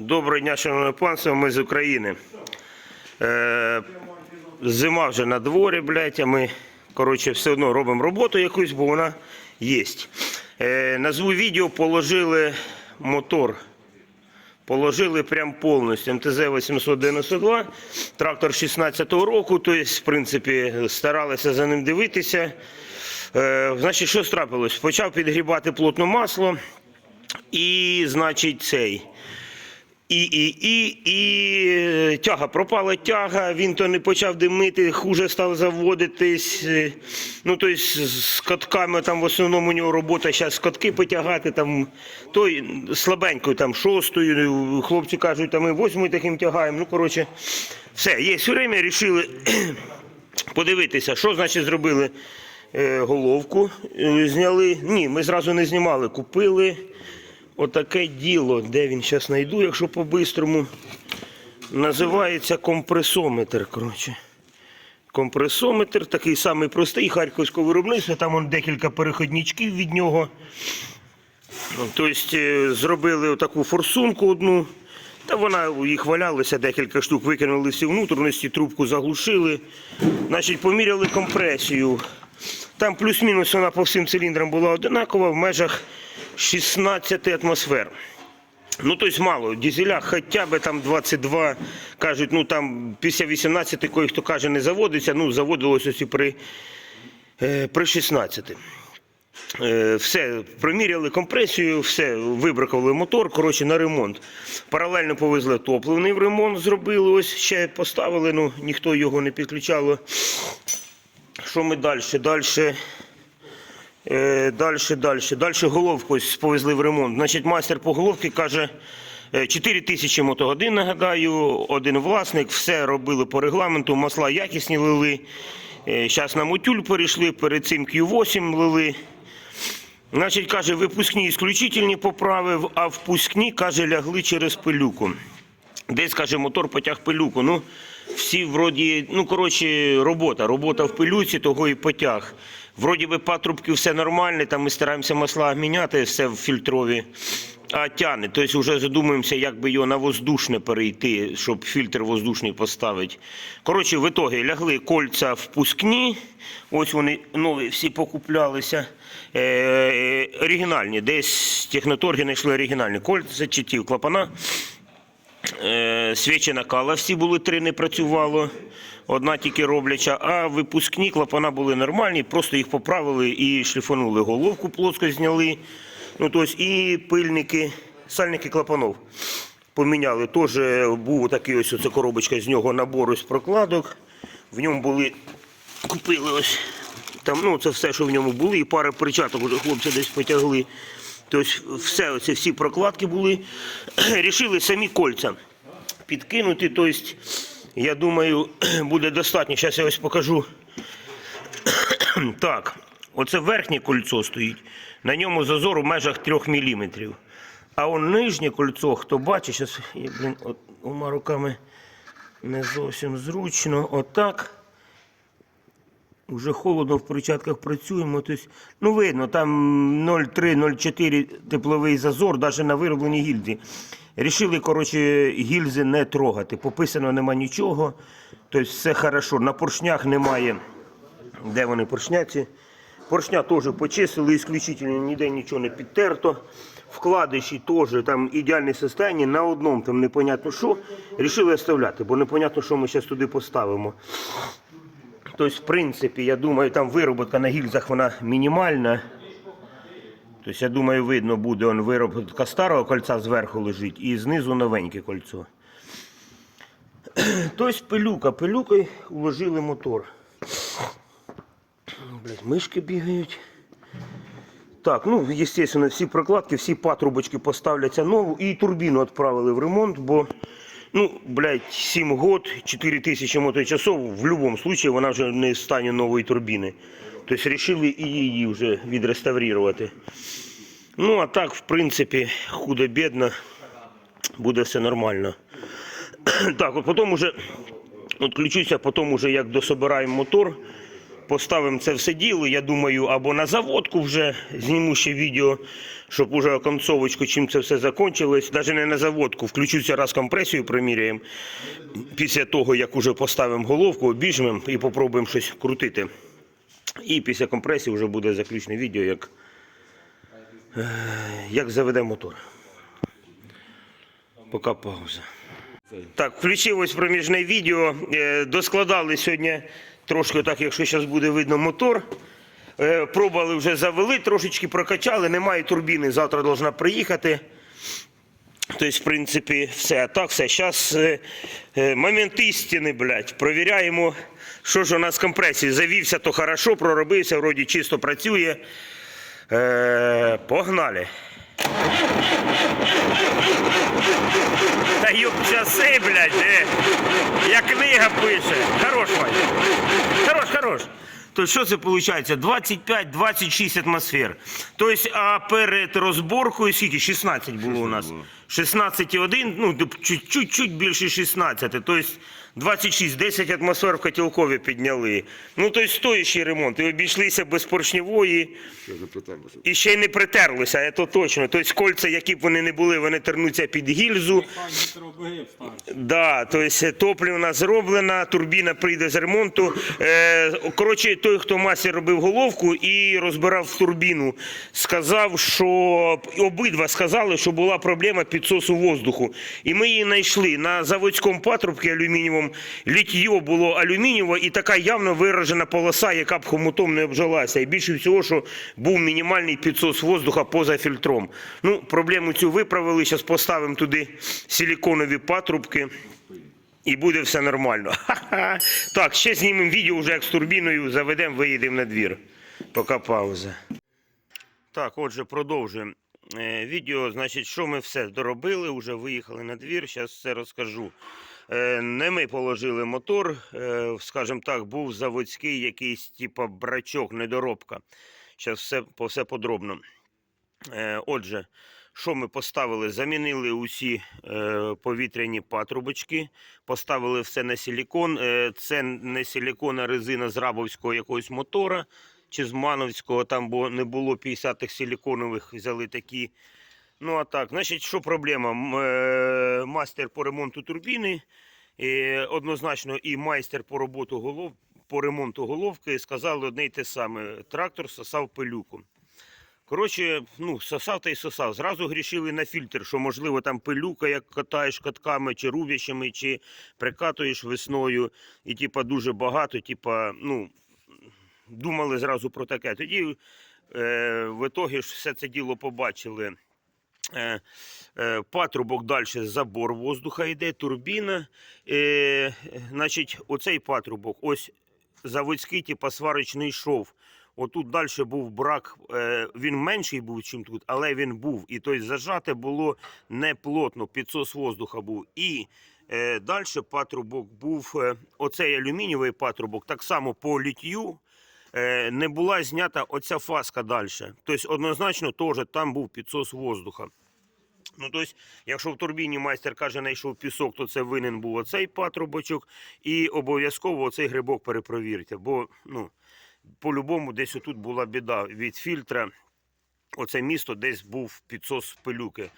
Доброго дня, шановне панство, ми з України. Е, зима вже на дворі, блядь, а ми коротше, все одно робимо роботу якусь, бо вона є. Е, назву відео положили мотор. Положили прям повністю МТЗ 892, трактор 16-го року, тобто, в принципі, старалися за ним дивитися. Е, значить, що трапилось? Почав підгрібати плотно масло, і, значить, цей. І, і, і, і е, тяга пропала тяга, він то не почав димити, хуже став заводитись. е, Ну, тобто з катками там в основному у нього робота зараз катки потягати, там той слабенькою, там шостою, хлопці кажуть, там ми восьмою таким тягаємо. Ну, коротше, все, є все время, рішили подивитися, що значить зробили е, головку. Зняли. Ні, ми зразу не знімали, купили. Отаке діло, де він зараз знайду, якщо по-бистрому. Називається компресометр. коротше. Компресометр такий самий простий харківського виробництва, там он декілька переходничків від нього. Тобто е, зробили таку форсунку одну, та вона їх валялося, декілька штук, викинули всі внутрішності, трубку заглушили. Значить, поміряли компресію. Там плюс-мінус вона по всім циліндрам була одинакова в межах 16 атмосфер. Ну, тобто мало. Дізеля хоча б там 22, кажуть, ну там після 18 кої хто каже, не заводиться, ну заводилось ось і при, е, при 16. Е, Все, приміряли компресію, все, вибракували мотор, коротше, на ремонт. Паралельно повезли топливний в ремонт, зробили, ось ще поставили, ну ніхто його не підключало. Що ми далі? Далі. Е, дальше, дальше. Дальше головку повезли в ремонт. Значить, майстер по головці каже, е, 4 тисячі мотогодин, нагадаю, один власник, все робили по регламенту, масла якісні лили. Зараз на мотюль перейшли, перед цим Q8 лили. Значить, каже, випускні ісключительні поправив, а впускні, каже, лягли через пилюку. Десь, каже, мотор потяг пилюку. Ну, всі вроді, ну, коротше, робота. Робота в пилюці, того і потяг. Вроді би патрубки все нормальне, там ми стараємося масла міняти, все в фільтрові. А тяне. Тобто вже задумуємося, як би його на воздушне перейти, щоб фільтр воздушний поставити. Коротше, в ітогі лягли кольця впускні. Ось вони нові всі покуплялися. Е, е, оригінальні. Десь техноторги знайшли оригінальні кольця, читів клапана. Е, свічі накала всі були три, не працювало. Одна тільки робляча, а випускні клапана були нормальні, просто їх поправили і шліфанули. Головку плоско зняли. Ну, тобто, і пильники, сальники клапанов поміняли. Теж був такий ось оце коробочка з нього набор ось прокладок. В ньому були, купили ось там, ну, це все, що в ньому були, і пара перчаток хлопці десь потягли. Тобто все, оце, всі прокладки були. Рішили самі кольця підкинути. Тобто, я думаю, буде достатньо. Зараз я ось покажу. Так, оце верхнє кольцо стоїть. На ньому зазор у межах 3 мм. А он нижнє кольцо, хто бачить, зараз блін, от, ума руками не зовсім зручно. Отак. Уже холодно в перчатках працюємо. Тобто, ну видно, там 0,3-0,4 тепловий зазор, навіть на виробленій гільзі. Рішили, коротше, гільзи не трогати. Пописано нема нічого. Тобто все хорошо. На поршнях немає. Де вони поршняці? Поршня теж почистили, ісключительно ніде нічого не підтерто. Вкладиші теж там ідеальне состояння, на одному там непонятно що. Рішили оставляти, бо непонятно, що ми зараз туди поставимо. Тобто, в принципі, я думаю, там вироботка на гільзах вона мінімальна. Тобто, я думаю, видно буде он вироботка старого кольця зверху лежить і знизу новеньке кольцо. Тобто пилюка, пилюкою уложили мотор. Блять, мишки бігають. Так, ну, звісно, всі прокладки, всі патрубочки поставляться нову і турбіну відправили в ремонт, бо, ну, блядь, 7 год, 4 тисячі моточасов, в будь-якому випадку вона вже не в стані нової турбіни. Тобто вирішили і її вже відреставрувати. Ну, а так, в принципі, худо-бідно, буде все нормально. Так, от потім уже відключуся, потім уже як дособираємо мотор, поставимо це все діло. Я думаю, або на заводку вже зніму ще відео, щоб уже концовочку, чим це все закончилось. Навіть не на заводку. Включуся раз компресію приміряємо. Після того, як уже поставимо головку, обіжмемо і попробуємо щось крутити. І після компресії вже буде заключне відео, як, е, як заведе мотор. Поки пауза. Так, включилось проміжне відео. Е, Доскладали сьогодні трошки так, якщо зараз буде видно мотор. Е, Пробували вже завели, трошечки прокачали, немає турбіни, завтра должна приїхати. Тобто, в принципі, все. Так, все. Зараз момент істини, блядь. Провіряємо, що ж у нас з компресією. Завівся, то хорошо, проробився, вроді чисто працює. Е, погнали. Ёб часи, блядь, е. як книга пише. Хорош, Вань. Хорош, хорош. То що це виходить? 25-26 атмосфер. Тобто, а перед розборкою скільки? 16 було у нас. 16,1, ну, чуть- чуть більше 16. Тобто 26, 10 атмосфер в котілкові підняли. Ну, тобто стоящий ремонт. І обійшлися без притерлося. І ще й не притерлися, це точно. Тобто кольця, які б вони не були, вони тернуться під гільзу. Да, тобто топлівна зроблена, турбіна прийде з ремонту. Е, коротше, той, хто мастер робив головку і розбирав турбіну, сказав, що обидва сказали, що була проблема підсосу воздуху. І ми її знайшли на заводському патрубці алюмінієвому. Літьо було алюмінієве і така явно виражена полоса, яка б хомутом не обжалася. І більше всього, що був мінімальний підсос воздуха поза фільтром. Ну, проблему цю виправили. Зараз поставимо туди силіконові патрубки. І буде все нормально. Ха-ха. Так, ще знімемо відео вже як з турбіною, заведемо, виїдемо на двір. Поки пауза. Так, отже, продовжуємо. Е, Відео, значить, що ми все доробили, вже виїхали на двір, зараз все розкажу. Е, Не ми положили мотор, е, скажімо так, був заводський якийсь типа брачок, недоробка. Зараз все, все подробно. Е, Отже, що ми поставили? Замінили усі повітряні патрубочки, поставили все на силікон. Це не силікон, резина з рабовського якогось мотора чи з мановського, там бо не було 50-х силіконових, взяли такі. Ну а так, значить, що проблема? Е, Мастер по ремонту турбіни, однозначно і майстер по роботу голов, по ремонту головки сказали одне й те саме. Трактор сосав пилюку. Коротше, ну, сосав та й сосав. Зразу грішили на фільтр, що можливо там пилюка, як катаєш катками, чи рубящими, чи прикатуєш весною, і типа дуже багато, типа, ну, думали зразу про таке. Тоді е, в ітогі ж все це діло побачили. Е, е, патрубок далі забор воздуха йде, турбіна. Е, значить, оцей патрубок, ось заводський, типа сварочний шов. Отут далі був брак, е, він менший був, ніж тут, але він був. І тобто зажати було не плотно, підсос воздуха був. І е, далі патрубок був, е, оцей алюмінієвий патрубок, так само по літью е, не була знята оця фаска далі. Тобто однозначно теж там був підсос воздуха. Ну, тобто, якщо в турбіні майстер каже, знайшов пісок, то це винен був оцей патрубочок, і обов'язково оцей грибок перепровірте, бо ну, по-любому десь отут була біда від фільтра. Оце місто десь був підсос пилюки.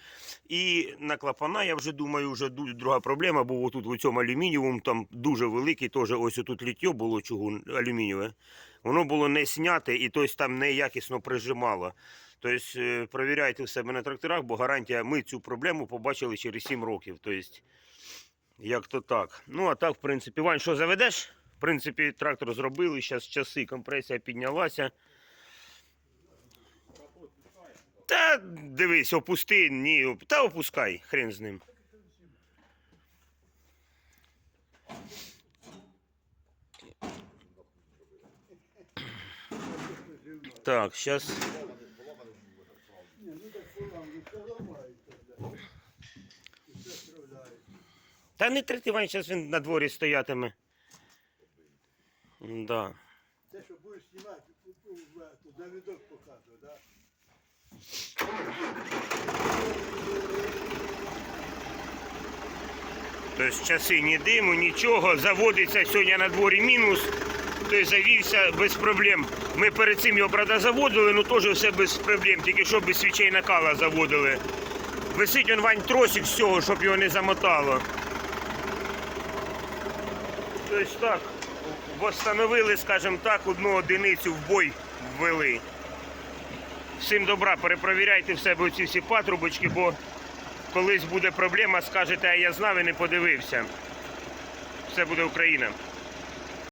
І на клапана, я вже думаю, вже друга проблема, бо отут у цьому алюмінієвому там дуже великий, теж ось отут літьо було чугун алюмінієве. Воно було не сняте і тобто, там неякісно прижимало. Тобто, провіряйте в себе на тракторах, бо гарантія, ми цю проблему побачили через 7 років. Тобто, як то так. Ну, а так, в принципі, Вань, що заведеш? В принципі, трактор зробили, зараз часи, компресія піднялася. Та дивись, опусти, ні, та опускай, хрен з ним. Так, зараз. Та не трети, Вань, зараз він на дворі стоятиме. Да. Те, що будеш знімати, на відок показує, да? Тобто часи ні диму, нічого. Заводиться сьогодні на дворі мінус. той завівся без проблем. Ми перед цим його, правда, заводили, ну теж все без проблем, тільки що без свічей накала заводили. Висить он вань тросик з цього, щоб його не замотало. Тобто так, встановили, скажімо так, одну одиницю в бой ввели. Всім добра, перепровіряйте в себе ці всі патрубочки, бо колись буде проблема, скажете, а я знав і не подивився. Все буде Україна.